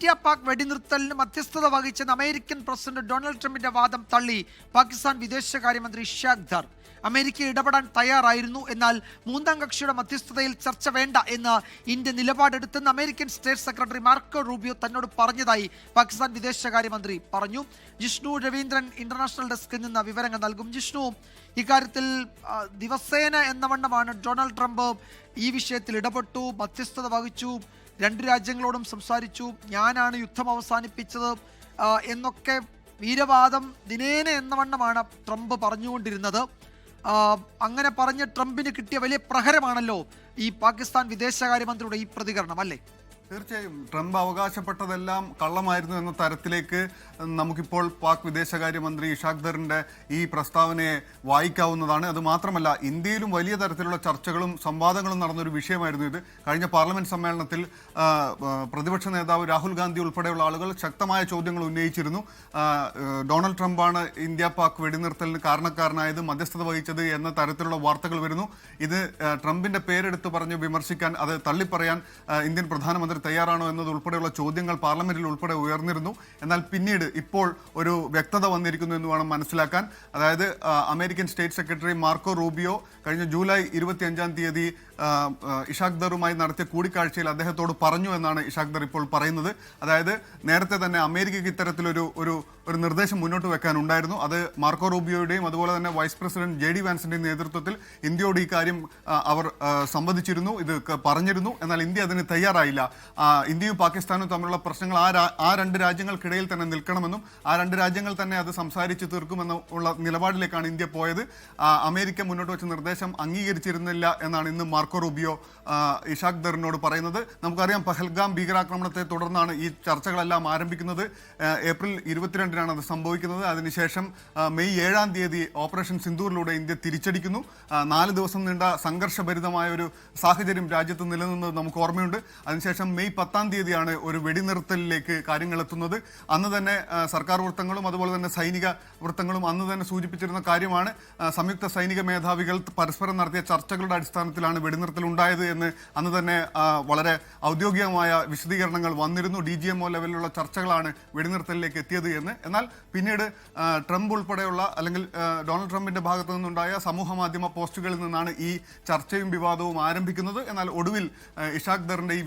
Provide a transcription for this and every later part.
India Pak വെടിനിർത്തലിന് മധ്യസ്ഥത വഹിച്ചെന്ന് American president Donald ട്രംപിന്റെ വാദം തള്ളി പാകിസ്ഥാൻ വിദേശകാര്യമന്ത്രി ഇഷാഖ് ധർ അമേരിക്ക ഇടപെടാൻ തയ്യാറായിരുന്നു എന്നാൽ മൂന്നാം കക്ഷിയുടെ മധ്യസ്ഥതയിൽ ചർച്ച വേണ്ട എന്ന് India നിലപാടെടുത്തെന്ന് American state secretary Marco Rubio തന്നോട് പറഞ്ഞതായി പാകിസ്ഥാൻ വിദേശകാര്യമന്ത്രി പറഞ്ഞു. ജിഷ്ണു രവീന്ദ്രൻ ഇന്റർനാഷണൽ ഡെസ്കിൽ നിന്ന് വിവരങ്ങൾ നൽകും. ജിഷ്ണു ഇക്കാര്യത്തിൽ ദിവസേന എന്നവണ്ണമാണ് ഡൊണാൾഡ് ട്രംപ് ഈ വിഷയത്തിൽ ഇടപെട്ടു മധ്യസ്ഥത വഹിച്ചു. രണ്ട് രാജ്യങ്ങളോടും സംസാരിച്ചു. ഞാനാണ് യുദ്ധം അവസാനിപ്പിച്ചത് എന്നൊക്കെ വീരവാദം ദിനേന എന്ന വണ്ണമാണ് ട്രംപ് പറഞ്ഞുകൊണ്ടിരുന്നത്. അങ്ങനെ പറഞ്ഞ ട്രംപിന് കിട്ടിയ വലിയ പ്രഹരമാണല്ലോ ഈ പാകിസ്ഥാൻ വിദേശകാര്യമന്ത്രിയുടെ ഈ പ്രതികരണം അല്ലേ? തീർച്ചയായും ട്രംപ് അവകാശപ്പെട്ടതെല്ലാം കള്ളമായിരുന്നു എന്ന തരത്തിലേക്ക് നമുക്കിപ്പോൾ പാക് വിദേശകാര്യമന്ത്രി ഇഷാഖ് ഈ പ്രസ്താവനയെ വായിക്കാവുന്നതാണ്. അത് മാത്രമല്ല ഇന്ത്യയിലും വലിയ തരത്തിലുള്ള ചർച്ചകളും സംവാദങ്ങളും നടന്നൊരു വിഷയമായിരുന്നു ഇത്. കഴിഞ്ഞ പാർലമെന്റ് സമ്മേളനത്തിൽ പ്രതിപക്ഷ നേതാവ് രാഹുൽ ഗാന്ധി ഉൾപ്പെടെയുള്ള ആളുകൾ ശക്തമായ ചോദ്യങ്ങൾ ഉന്നയിച്ചിരുന്നു. ഡൊണാൾഡ് ട്രംപാണ് ഇന്ത്യ പാക് വെടിനിർത്തലിന് കാരണക്കാരനായത് മധ്യസ്ഥത വഹിച്ചത് എന്ന തരത്തിലുള്ള വാർത്തകൾ വരുന്നു. ഇത് ട്രംപിന്റെ പേരെടുത്ത് പറഞ്ഞ് വിമർശിക്കാൻ അത് തള്ളിപ്പറയാൻ ഇന്ത്യൻ പ്രധാനമന്ത്രി തയ്യാറാണോ എന്നതുൾപ്പെടെയുള്ള ചോദ്യങ്ങൾ പാർലമെന്റിൽ ഉൾപ്പെടെ ഉയർന്നിരുന്നു. എന്നാൽ പിന്നീട് ഇപ്പോൾ ഒരു വ്യക്തത വന്നിരിക്കുന്നു എന്ന് വേണം മനസ്സിലാക്കാൻ. അതായത് American state secretary Marco Rubio കഴിഞ്ഞ ജൂലൈ ഇരുപത്തിയഞ്ചാം തീയതി ഇഷാഖ് ദറുമായി നടത്തിയ കൂടിക്കാഴ്ചയിൽ അദ്ദേഹത്തോട് പറഞ്ഞു എന്നാണ് ഇഷാഖ് ദർ ഇപ്പോൾ പറയുന്നത്. അതായത് നേരത്തെ തന്നെ അമേരിക്കയ്ക്ക് ഇത്തരത്തിലൊരു ഒരു ഒരു നിർദ്ദേശം മുന്നോട്ട് വെക്കാനുണ്ടായിരുന്നു അത് മാർക്കോ റൂബിയോയുടെയും അതുപോലെ തന്നെ വൈസ് പ്രസിഡന്റ് ജെ ഡി വാൻസിന്റെയും നേതൃത്വത്തിൽ ഇന്ത്യയോട് ഈ കാര്യം അവർ സംവദിച്ചിരുന്നു. ഇത് പറഞ്ഞിരുന്നു. എന്നാൽ ഇന്ത്യ അതിന് തയ്യാറായില്ല. ഇന്ത്യയും പാകിസ്ഥാനും തമ്മിലുള്ള പ്രശ്നങ്ങൾ ആ ആ രണ്ട് രാജ്യങ്ങൾക്കിടയിൽ തന്നെ നിൽക്കണമെന്നും ആ രണ്ട് രാജ്യങ്ങൾ തന്നെ അത് സംസാരിച്ച് തീർക്കുമെന്ന ഉള്ള നിലപാടിലേക്കാണ് ഇന്ത്യ പോയത്. അമേരിക്ക മുന്നോട്ട് വെച്ച നിർദ്ദേശം അംഗീകരിച്ചിരുന്നില്ല എന്നാണ് ഇന്ന് മാർക്കോ റൂബിയോ ഇഷാഖ് ദറിനോട് പറയുന്നത്. നമുക്കറിയാം പഹൽഗാം ഭീകരാക്രമണത്തെ തുടർന്നാണ് ഈ ചർച്ചകളെല്ലാം ആരംഭിക്കുന്നത്. ഏപ്രിൽ ഇരുപത്തിരണ്ടിനാണ് അത് സംഭവിക്കുന്നത്. അതിനുശേഷം മെയ് ഏഴാം തീയതി ഓപ്പറേഷൻ സിന്ദൂറിലൂടെ ഇന്ത്യ തിരിച്ചടിക്കുന്നു. നാല് ദിവസം നീണ്ട സംഘർഷഭരിതമായ ഒരു സാഹചര്യം രാജ്യത്ത് നിലനിന്നത് നമുക്ക് ഓർമ്മയുണ്ട്. അതിനുശേഷം മെയ് പത്താം തീയതിയാണ് ഒരു വെടിനിർത്തലിലേക്ക് കാര്യങ്ങൾ എത്തുന്നത് അന്ന് തന്നെ സർക്കാർ വൃത്തങ്ങളും അതുപോലെ തന്നെ സൈനിക വൃത്തങ്ങളും അന്ന് തന്നെ സൂചിപ്പിച്ചിരുന്ന കാര്യമാണ്. സംയുക്ത സൈനിക മേധാവികൾ പരസ്പരം നടത്തിയ ചർച്ചകളുടെ അടിസ്ഥാനത്തിലാണ് വെടിനിർത്തൽ ഉണ്ടായത് എന്ന് അന്ന് തന്നെ വളരെ ഔദ്യോഗികമായ വിശദീകരണങ്ങൾ വന്നിരുന്നു. ഡി ജി എം ഒ ലെവലിലുള്ള ചർച്ചകളാണ് വെടിനിർത്തലിലേക്ക് എത്തിയത് എന്ന്. എന്നാൽ പിന്നീട് ട്രംപ് ഉൾപ്പെടെയുള്ള അല്ലെങ്കിൽ ഡൊണാൾഡ് ട്രംപിന്റെ ഭാഗത്തു നിന്നുണ്ടായ സമൂഹ മാധ്യമ പോസ്റ്റുകളിൽ നിന്നാണ് ഈ ചർച്ചയും വിവാദവും ആരംഭിക്കുന്നത്. എന്നാൽ ഒടുവിൽ ഇഷാഖ് ദറിന്റെ ഈ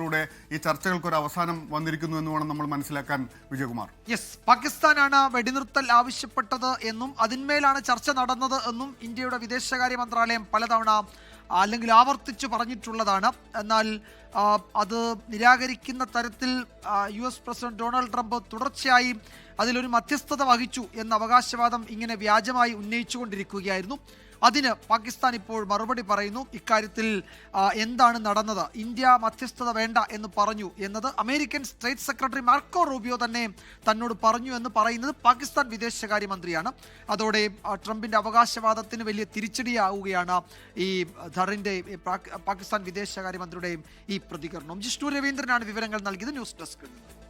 വിശദീകരണത്തിലൂടെ ഈ ചർച്ചകൾക്ക് ഒരു അവസാനം വന്നിരിക്കുന്നു എന്ന് വേണം നമ്മൾ മനസ്സിലാക്കാൻ വിജയകുമാർ. യെസ് പാകിസ്ഥാനാണ് വെടിനിർത്തൽ ആവശ്യപ്പെട്ടത് എന്നും അതിന്മേലാണ് ചർച്ച നടന്നത് എന്നും ഇന്ത്യയുടെ വിദേശകാര്യ മന്ത്രാലയം പലതവണ അല്ലെങ്കിൽ ആവർത്തിച്ചു പറഞ്ഞിട്ടുള്ളതാണ്. എന്നാൽ അത് നിരാകരിക്കുന്ന തരത്തിൽ U S president Donald Trump തുടർച്ചയായി അതിലൊരു മധ്യസ്ഥത വഹിച്ചു എന്ന അവകാശവാദം ഇങ്ങനെ വ്യാജമായി ഉന്നയിച്ചുകൊണ്ടിരിക്കുകയായിരുന്നു. അതിന് പാകിസ്ഥാൻ ഇപ്പോൾ മറുപടി പറയുന്നു. ഇക്കാര്യത്തിൽ എന്താണ് നടന്നത്? ഇന്ത്യ മധ്യസ്ഥത വേണ്ട എന്ന് പറഞ്ഞു എന്നത് American state secretary Marco Rubio തന്നെ തന്നോട് പറഞ്ഞു എന്ന് പറയുന്നത് പാകിസ്ഥാൻ വിദേശകാര്യമന്ത്രിയാണ്. അതോടെ ട്രംപിന്റെ അവകാശവാദത്തിന് വലിയ തിരിച്ചടിയാവുകയാണ് ഈ ധറിന്റെ പാകിസ്ഥാൻ വിദേശകാര്യമന്ത്രിയുടെയും ഈ പ്രതികരണം. ജിഷ്ണു രവീന്ദ്രനാണ് വിവരങ്ങൾ നൽകിയത്. ന്യൂസ് നിന്ന്